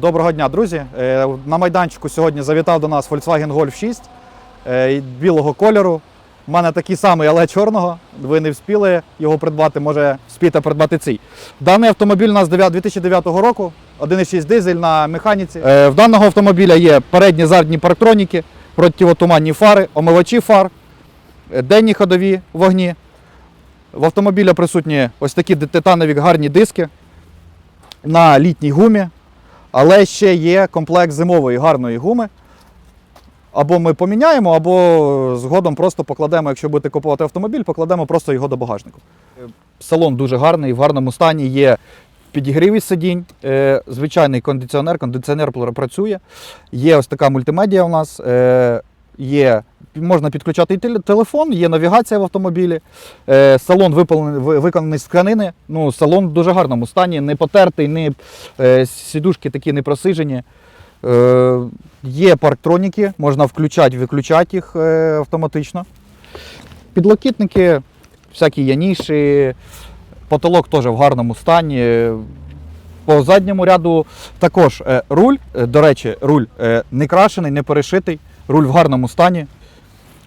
Доброго дня, друзі. Е, На майданчику сьогодні завітав до нас Volkswagen Golf 6 е, білого кольору. У мене такий самий, але чорного. Ви не вспіли його придбати, може вспієте придбати цей. Даний автомобіль у нас 2009 року, 1,6 дизель на механіці. Е, В даного автомобіля є передні задні парктроніки, противотуманні фари, омивачі фар, денні ходові вогні. В автомобіля присутні ось такі титанові гарні диски на літній гумі. Але ще є комплект зимової гарної гуми. Або ми поміняємо, або згодом просто покладемо, якщо будете купувати автомобіль, покладемо просто його до багажнику. Салон дуже гарний, в гарному стані. Є підігрів із сидінь, е, звичайний кондиціонер, кондиціонер працює. Є ось така мультимедіа у нас. е, Є, можна підключати і телефон, є навігація в автомобілі. Е, Салон виконаний з тканини. Ну, салон в дуже гарному стані, не потертий, не, е, сідушки такі не просижені. Е, Є парктроніки, можна включати, виключати їх е, автоматично. Підлокітники, всякі яніші, потолок теж в гарному стані. По задньому ряду також е, руль, е, до речі, руль е, не крашений, не перешитий, руль в гарному стані.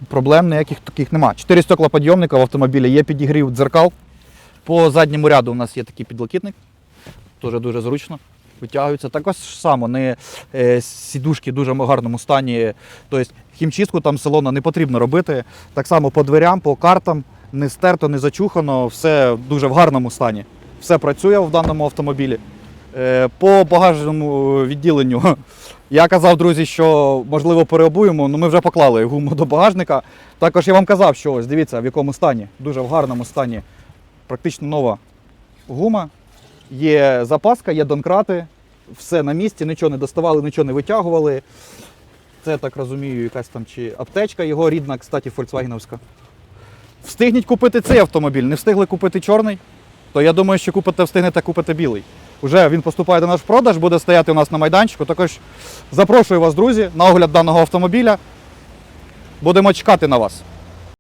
Проблем ніяких таких нема. Чотири стеклоподйомника в автомобілі, є підігрів дзеркал. По задньому ряду у нас є такий підлокітник, теж дуже зручно. Витягується. Також само не е, сідушки в дуже гарному стані. Тобто хімчистку там салону не потрібно робити. Так само по дверям, по картам не стерто, не зачухано, все дуже в гарному стані. Все працює в даному автомобілі. Е, По багажному відділенню я казав, друзі, що можливо переобуємо, але ми вже поклали гуму до багажника. Також я вам казав, що ось дивіться в якому стані, дуже в гарному стані. Практично нова гума. Є запаска, є донкрати, все на місці, нічого не доставали, нічого не витягували. Це так розумію, якась там чи аптечка, його рідна, кстати, фольксвагеновська. Встигніть купити цей автомобіль, не встигли купити чорний, то я думаю, що купите, встигнете купити білий. Уже він поступає до нас в продаж, буде стояти у нас на майданчику. Також запрошую вас, друзі, на огляд даного автомобіля. Будемо чекати на вас.